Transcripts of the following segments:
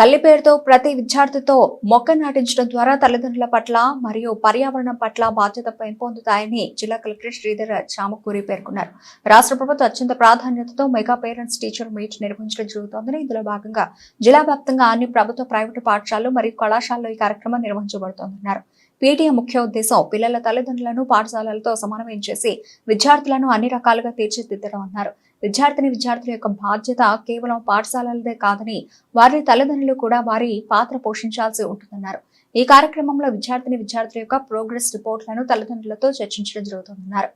తల్లి పేరుతో ప్రతి విద్యార్థితో మొక్క నాటించడం ద్వారా తల్లిదండ్రుల పట్ల మరియు పర్యావరణం పట్ల బాధ్యత పెంపొందుతాయని జిల్లా కలెక్టర్ శ్రీధర్ చామకూరి పేర్కొన్నారు. రాష్ట్ర ప్రభుత్వం అత్యంత ప్రాధాన్యతతో మెగా పేరెంట్స్ టీచర్ మీట్ నిర్వహించడం జరుగుతోందని ఇందులో భాగంగా జిల్లా వ్యాప్తంగా అన్ని ప్రభుత్వ ప్రైవేటు పాఠశాలలు మరియు కళాశాలలో ఈ కార్యక్రమం నిర్వహించబడుతోందన్నారు. పీటీఏ ముఖ్య ఉద్దేశం పిల్లల తల్లిదండ్రులను పాఠశాలలతో సమన్వయం చేసి విద్యార్థులను అన్ని రకాలుగా తీర్చిదిద్దడం అన్నారు విద్యార్థిని విద్యార్థుల యొక్క బాధ్యత కేవలం పాఠశాలలదే కాదని వారి తల్లిదండ్రులు కూడా వారి పాత్ర పోషించాల్సి ఉంటుందన్నారు. ఈ కార్యక్రమంలో విద్యార్థిని విద్యార్థుల యొక్క ప్రోగ్రెస్ రిపోర్ట్లను తల్లిదండ్రులతో చర్చించడం జరుగుతుందన్నారు.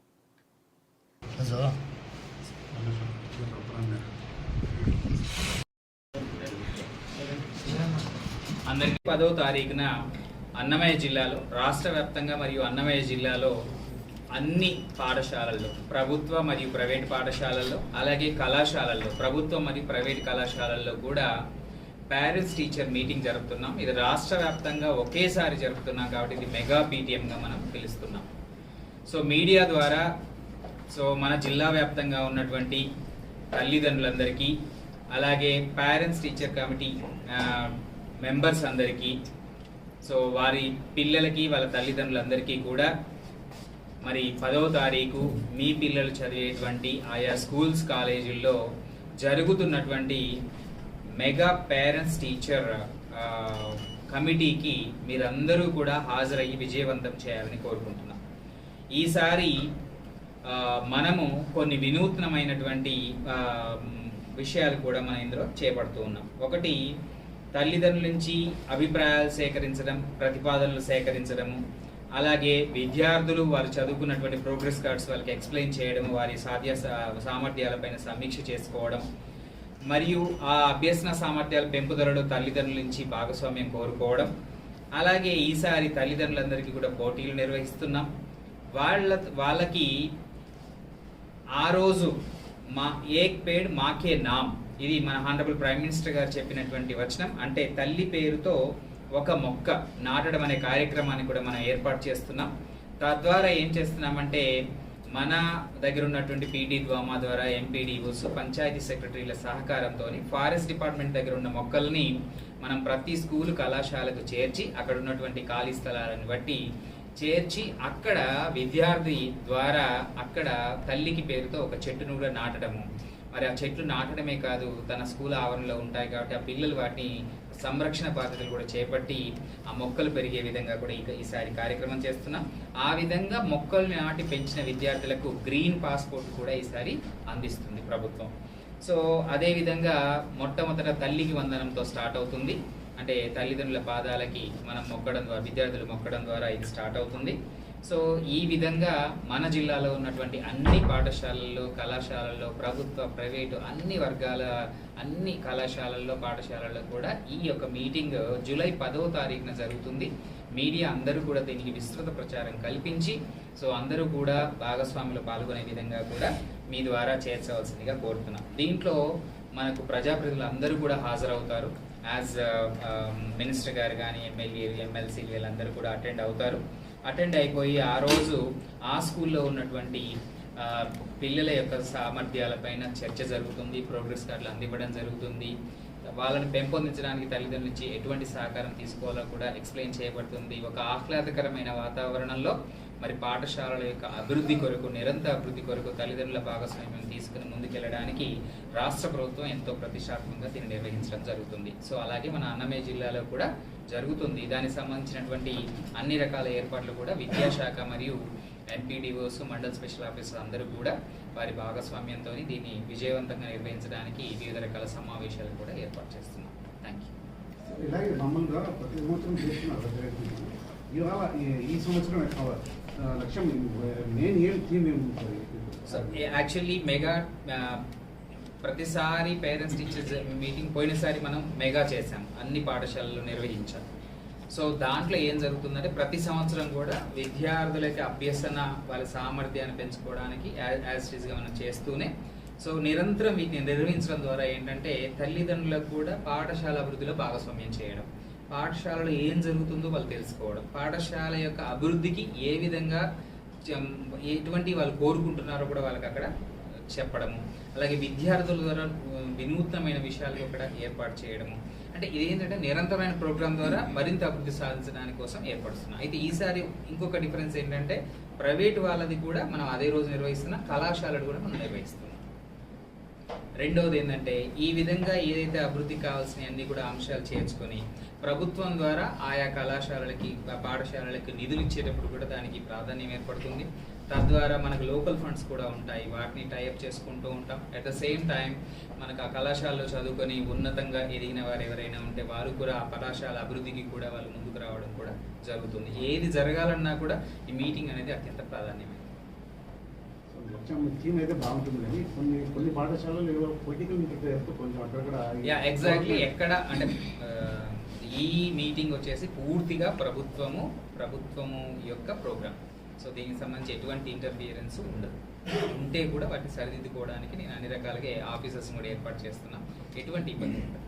అందరికీ పదవ తారీఖున అన్నమయ్య జిల్లాలో రాష్ట్ర వ్యాప్తంగా మరియు అన్నమయ్య జిల్లాలో అన్ని పాఠశాలల్లో ప్రభుత్వ మరియు ప్రైవేట్ పాఠశాలల్లో అలాగే కళాశాలల్లో ప్రభుత్వ మరియు ప్రైవేట్ కళాశాలల్లో కూడా పేరెంట్స్ టీచర్ మీటింగ్ జరుపుతున్నాం. ఇది రాష్ట్ర వ్యాప్తంగా ఒకేసారి జరుపుతున్నాం కాబట్టి ఇది మెగా పీటీఎంగా మనం పిలుస్తున్నాం. సో మీడియా ద్వారా సో మన జిల్లా వ్యాప్తంగా ఉన్నటువంటి తల్లిదండ్రులందరికీ అలాగే పేరెంట్స్ టీచర్ కమిటీ మెంబర్స్ అందరికీ సో వారి పిల్లలకి వాళ్ళ తల్లిదండ్రులందరికీ కూడా మరి పదవ తారీఖు మీ పిల్లలు చదివేటువంటి ఆయా స్కూల్స్ కాలేజీల్లో జరుగుతున్నటువంటి మెగా పేరెంట్స్ టీచర్ కమిటీకి మీరందరూ కూడా హాజరయ్యి విజయవంతం చేయాలని కోరుకుంటున్నాం. ఈసారి మనము కొన్ని వినూత్నమైనటువంటి విషయాలు కూడా మనం ఇందులో చేపడుతూ ఉన్నాం. ఒకటి తల్లిదండ్రుల నుంచి అభిప్రాయాలు సేకరించడం ప్రతిపాదనలు సేకరించడము. అలాగే విద్యార్థులు వారు చదువుకున్నటువంటి ప్రోగ్రెస్ కార్డ్స్ వాళ్ళకి ఎక్స్ప్లెయిన్ చేయడం వారి సాధ్య సా- సామర్థ్యాలపైన సమీక్ష చేసుకోవడం మరియు ఆ అభ్యసన సామర్థ్యాల పెంపుదలలో తల్లిదండ్రుల నుంచి భాగస్వామ్యం కోరుకోవడం అలాగే ఈసారి తల్లిదండ్రులందరికీ కూడా పోటీలు నిర్వహిస్తున్నాం. వాళ్ళ వాళ్ళకి ఆ రోజు మా ఏక్ పేడ్ మాకే నామ్. ఇది మన హానరబుల్ ప్రైమ్ మినిస్టర్ గారు చెప్పినటువంటి వచనం. అంటే తల్లి పేరుతో ఒక మొక్క నాటడం అనే కార్యక్రమాన్ని కూడా మనం ఏర్పాటు చేస్తున్నాం. తద్వారా ఏం చేస్తున్నామంటే మన దగ్గర ఉన్నటువంటి పీడీ ద్వామా ద్వారా ఎంపీడీఓస్ పంచాయతీ సెక్రటరీల సహకారంతో ఫారెస్ట్ డిపార్ట్మెంట్ దగ్గర ఉన్న మొక్కల్ని మనం ప్రతి స్కూల్ కళాశాలకు చేర్చి అక్కడ ఉన్నటువంటి ఖాళీ స్థలాలను బట్టి చేర్చి అక్కడ విద్యార్థి ద్వారా అక్కడ తల్లికి పేరుతో ఒక చెట్టును కూడా నాటడము. మరి ఆ చెట్లు నాటడమే కాదు తన స్కూల్ ఆవరణలో ఉంటాయి కాబట్టి ఆ పిల్లలు వాటిని సంరక్షణ బాధ్యతలు కూడా చేపట్టి ఆ మొక్కలు పెరిగే విధంగా కూడా ఇక ఈసారి కార్యక్రమం చేస్తున్నాం. ఆ విధంగా మొక్కలు నాటి పెంచిన విద్యార్థులకు గ్రీన్ పాస్పోర్ట్ కూడా ఈసారి అందిస్తుంది ప్రభుత్వం. సో అదేవిధంగా మొట్టమొదట తల్లికి వందనంతో స్టార్ట్ అవుతుంది. అంటే తల్లిదండ్రుల పాదాలకి మనం మొక్కడం ద్వారా విద్యార్థులు మొక్కడం ద్వారా ఇది స్టార్ట్ అవుతుంది. సో ఈ విధంగా మన జిల్లాలో ఉన్నటువంటి అన్ని పాఠశాలల్లో కళాశాలల్లో ప్రభుత్వ ప్రైవేటు అన్ని వర్గాల అన్ని కళాశాలల్లో పాఠశాలల్లో కూడా ఈ యొక్క మీటింగ్ జూలై పదవ తారీఖున జరుగుతుంది. మీడియా అందరూ కూడా దీనికి విస్తృత ప్రచారం కల్పించి సో అందరూ కూడా భాగస్వాములు పాల్గొనే విధంగా కూడా మీ ద్వారా చేర్చవలసిందిగా కోరుతున్నాం. దీంట్లో మనకు ప్రజాప్రతినిధులు అందరూ కూడా హాజరవుతారు. యాజ్ మినిస్టర్ గారు కానీ ఎమ్మెల్యే ఎమ్మెల్సీలు వీళ్ళందరూ కూడా అటెండ్ అవుతారు. అటెండ్ అయిపోయి ఆ రోజు ఆ స్కూల్లో ఉన్నటువంటి పిల్లల యొక్క సామర్థ్యాలపైన చర్చ జరుగుతుంది ప్రోగ్రెస్ కార్డులు అందివ్వడం జరుగుతుంది. వాళ్ళని పెంపొందించడానికి తల్లిదండ్రుల నుంచి ఎటువంటి సహకారం తీసుకోవాలో కూడా ఎక్స్ప్లెయిన్ చేయబడుతుంది. ఒక ఆహ్లాదకరమైన వాతావరణంలో మరి పాఠశాలల యొక్క అభివృద్ధి కొరకు నిరంతర అభివృద్ధి కొరకు తల్లిదండ్రుల భాగస్వామ్యం తీసుకుని ముందుకెళ్ళడానికి రాష్ట్ర ప్రభుత్వం ఎంతో ప్రతిష్టాత్మకంగా దీన్ని నిర్వహించడం జరుగుతుంది. సో అలాగే మన అన్నమయ్య జిల్లాలో కూడా జరుగుతుంది. దానికి సంబంధించినటువంటి అన్ని రకాల ఏర్పాట్లు కూడా విద్యాశాఖ మరియు ఎంపీడీఓస్ మండల్ స్పెషల్ ఆఫీసర్ అందరూ కూడా వారి భాగస్వామ్యంతో దీన్ని విజయవంతంగా నిర్వహించడానికి వివిధ రకాల సమావేశాలు కూడా ఏర్పాటు చేస్తున్నాం. థ్యాంక్ యూ ఇలాగే మామూలుగా ప్రతి సంవత్సరం చేస్తున్నారు. ఇవాళ ఈ- సంవత్సరం లక్ష్యం ఏం థీమ్ యాక్చువల్లీ మెగా ప్రతిసారి పేరెంట్స్ టీచర్స్ మీటింగ్ పోయినసారి మనం మెగా చేసాం అన్ని పాఠశాలల్లో నిర్వహించాం. సో దాంట్లో ఏం జరుగుతుందంటే ప్రతి సంవత్సరం కూడా విద్యార్థులకి అభ్యసన వాళ్ళ సామర్థ్యాన్ని పెంచుకోవడానికి యాజ్గా మనం చేస్తూనే సో నిరంతరం వీటిని నిర్వహించడం ద్వారా ఏంటంటే తల్లిదండ్రులకు కూడా పాఠశాల అభివృద్ధిలో భాగస్వామ్యం చేయడం పాఠశాలలో ఏం జరుగుతుందో వాళ్ళు తెలుసుకోవడం పాఠశాల యొక్క అభివృద్ధికి ఏ విధంగా ఎటువంటి వాళ్ళు కోరుకుంటున్నారో కూడా వాళ్ళకి అక్కడ చెప్పడము. అలాగే విద్యార్థుల ద్వారా వినూత్నమైన విషయాలు కూడా ఏర్పాటు చేయడము. అంటే ఇదేంటంటే నిరంతరమైన ప్రోగ్రామ్ ద్వారా మరింత అభివృద్ధి సాధించడానికి కోసం ఏర్పడుతున్నాం అయితే ఈసారి ఇంకొక డిఫరెన్స్ ఏంటంటే ప్రైవేట్ వాళ్ళది కూడా మనం అదే రోజు నిర్వహిస్తున్న కళాశాలలు కూడా మనం నిర్వహిస్తున్నాం. రెండవది ఏంటంటే ఈ విధంగా ఏదైతే అభివృద్ధి కావాల్సిన అన్ని కూడా అంశాలు చేర్చుకొని ప్రభుత్వం ద్వారా ఆయా కళాశాలలకి పాఠశాలలకు పాఠశాలలకి నిధులు ఇచ్చేటప్పుడు కూడా దానికి ప్రాధాన్యం ఏర్పడుతుంది. తద్వారా మనకు లోకల్ ఫండ్స్ కూడా ఉంటాయి. వాటిని టైఅప్ చేసుకుంటూ ఉంటాం. అట్ ద సేమ్ టైం మనకు ఆ కళాశాలలో చదువుకొని ఉన్నతంగా ఎదిగిన వారు ఎవరైనా ఉంటే వారు కూడా ఆ కళాశాల అభివృద్ధికి కూడా వాళ్ళు ముందుకు రావడం కూడా జరుగుతుంది. ఏది జరగాలన్నా కూడా ఈ మీటింగ్ అనేది అత్యంత ప్రాధాన్యమైనది. థీమ్ అయితే బాగుంటుంది కానీ కొన్ని కొన్ని పాఠశాలలు ఏవో పొలిటికల్ ఇంటికి కొంచెం అక్కడక్కడ యా ఎగ్జాక్ట్లీ ఎక్కడ అంటే ఈ మీటింగ్ వచ్చేసి పూర్తిగా ప్రభుత్వము ప్రభుత్వము యొక్క ప్రోగ్రామ్ సో దీనికి సంబంధించి ఎటువంటి ఇంటర్ఫియరెన్స్ ఉండదు. ఉంటే కూడా వాటిని సరిదిద్దుకోవడానికి నేను అన్ని రకాలుగా ఆఫీసర్స్ కూడా ఏర్పాటు చేస్తున్నా. ఎటువంటి ఇబ్బంది ఉండదు.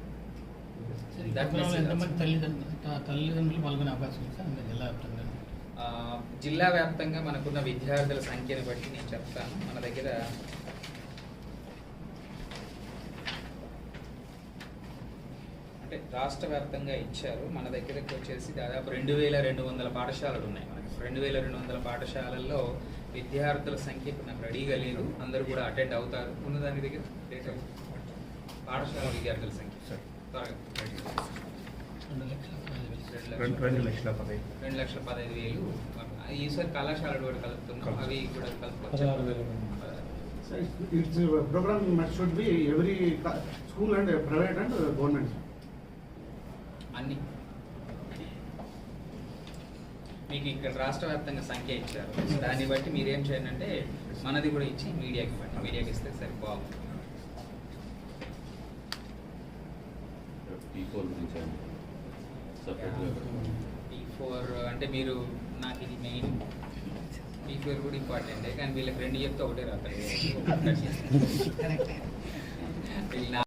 జిల్లా వ్యాప్తంగా మనకున్న విద్యార్థుల సంఖ్యను బట్టి నేను చెప్తాను. మన దగ్గర అంటే రాష్ట్ర వ్యాప్తంగా ఇచ్చారు. మన దగ్గరకు వచ్చేసి దాదాపు రెండు వేల రెండు వందల పాఠశాలలు ఉన్నాయి మనకి. రెండు వేల రెండు వందల పాఠశాలల్లో విద్యార్థుల సంఖ్య ఇప్పుడు నాకు రెడీగా లేదు. అందరూ కూడా అటెండ్ అవుతారు. ఉన్న దాని దగ్గర డేటా పాఠశాల విద్యార్థుల సంఖ్య. త్వరగా రెండు లక్షల పదహైదు వేలు. ఈసారి కళాశాలలు కూడా కలుపుతున్నాం. అవి కూడా. కలుపుకోవచ్చు. It's programme should be every school and private and government మీకు ఇక్కడ రాష్ట్ర వ్యాప్తంగా సంఖ్య ఇచ్చారు. దాన్ని బట్టి మీరు ఏం చేయండి అంటే మనది కూడా ఇచ్చి మీడియాకి ఇవ్వండి. మీడియాకి ఇస్తే సరే బాగుంది ఈ ఫోర్ అంటే మీరు నాకు ఇది మెయిన్ ఈ ఫోర్ కూడా ఇంపార్టెంటే కానీ వీళ్ళకి రెండు చెప్తే ఒకటే రాత్రి.